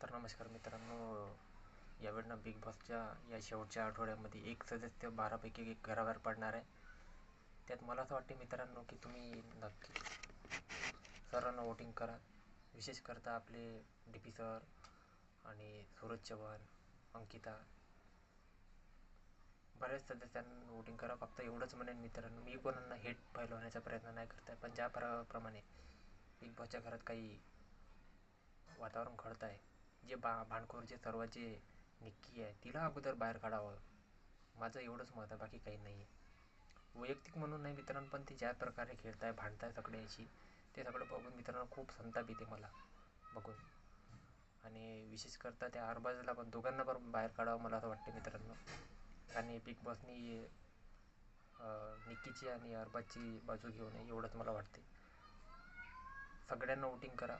तर नमस्कार मित्रांनो यावेळी बिग बॉसच्या या शेवटच्या आठवड्यामध्ये एक सदस्य बारापैकी एक घराबाहेर पडणार आहे. त्यात मला असं वाटते मित्रांनो की तुम्ही नक्की सर्वांना वोटिंग करा. विशेष करता आपले डी पी सर आणि सूरज चव्हाण अंकिता. बऱ्याच सदस्यांना वोटिंग करा. फक्त एवढंच म्हणेन मित्रांनो मी कोणांना हेट फैलवण्याचा प्रयत्न नाही करत आहे पण ज्या प्र प्रमाणे बिग बॉसच्या घरात काही वातावरण घडत आहे जे बा भांडखोर जे सर्व जे निक्की आहे तिला अगोदर बाहेर काढावं. माझं एवढंच मत आहे बाकी काही नाही आहे वैयक्तिक म्हणून नाही मित्रांनो पण ते ज्या प्रकारे खेळत आहे भांडत आहे सगळ्याशी ते सगळं बघून मित्रांनो खूप संताप येते मला बघून. आणि विशेष करता त्या अरबाजला पण दोघांना पण बाहेर काढावं मला असं वाटते मित्रांनो. आणि बिग बॉसनी निक्कीची आणि अरबाजची बाजू घेऊ नये एवढंच मला वाटते सगळ्यांना वोटिंग करा.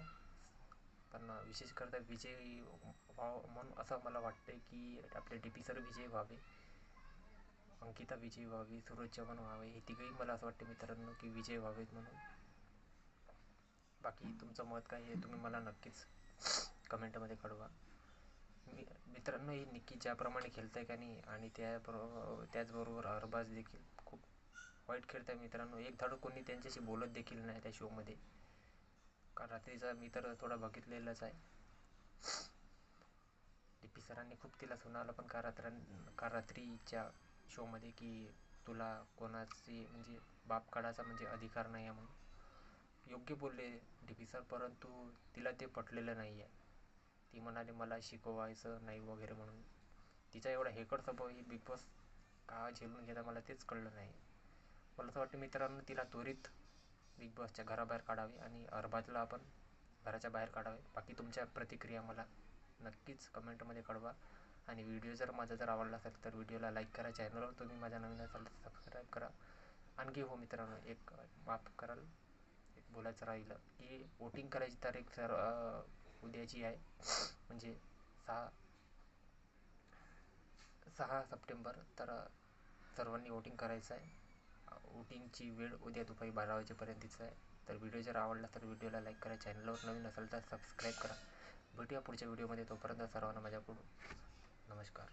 पण विशेष करता विजय व्हावं म्हणून असं मला वाटतं की आपले डी पी सर विजय व्हावे. अंकिता विजय व्हावी सूरज चव्हाण व्हावे हे तिघही मला असं वाटते मित्रांनो की विजय व्हावेत म्हणून. बाकी तुमचं मत काय आहे तुम्ही मला नक्कीच कमेंटमध्ये कळवा. मी मित्रांनो ही निक्की ज्याप्रमाणे खेळत आहे का नाही आणि त्याबरोबर त्याचबरोबर अरबाज देखील खूप वाईट खेळत आहे मित्रांनो. एक धाडू कोणी त्यांच्याशी बोलत देखील नाही त्या शोमध्ये का रात्रीचा मी तर थोडा बघितलेलाच आहे. डी पी सरांनी खूप तिला सुनावलं पण काल रात्र का रात्रीच्या शोमध्ये की तुला कोणाची म्हणजे बाप काढायचा म्हणजे अधिकार नाही आहे म्हणून. योग्य बोलले डी पी सर परंतु तिला ते पटलेलं नाही आहे ती म्हणाली मला शिकवायचं नाही वगैरे म्हणून. तिचा एवढा हेकड स्वभाव ही बिग बॉस का झेलून घेता मला तेच कळलं नाही. मला असं वाटतं मित्रांनो तिला त्वरित बिग बॉसच्या घराबाहेर काढावे आणि अरबाजला आपण घराच्या बाहेर काढावे. बाकी तुमच्या प्रतिक्रिया मला नक्कीच कमेंटमध्ये कळवा. आणि व्हिडिओ जर माझा जर आवडला असेल तर व्हिडिओला लाईक करा. चॅनलवर तुम्ही माझ्या नवीन असाल तर सबस्क्राईब करा. आणखी हो मित्रांनो एक माफ कराल. एक बोलायचं राहिलं की वोटिंग करायची तारीख सर उद्याची आहे. म्हणजे सहा सहा सप्टेंबर तर सर्वांनी वोटिंग करायचं आहे. वोटिंगची वेळ उद्या दुपारी बारा वाजेपर्यंतच आहे. तर व्हिडिओ जर आवडला तर व्हिडिओला लाईक करा चॅनलवर नवीन असेल तर सबस्क्राईब करा. भेटूया पुढच्या व्हिडिओमध्ये तोपर्यंत सर्वांना माझ्याकडून नमस्कार.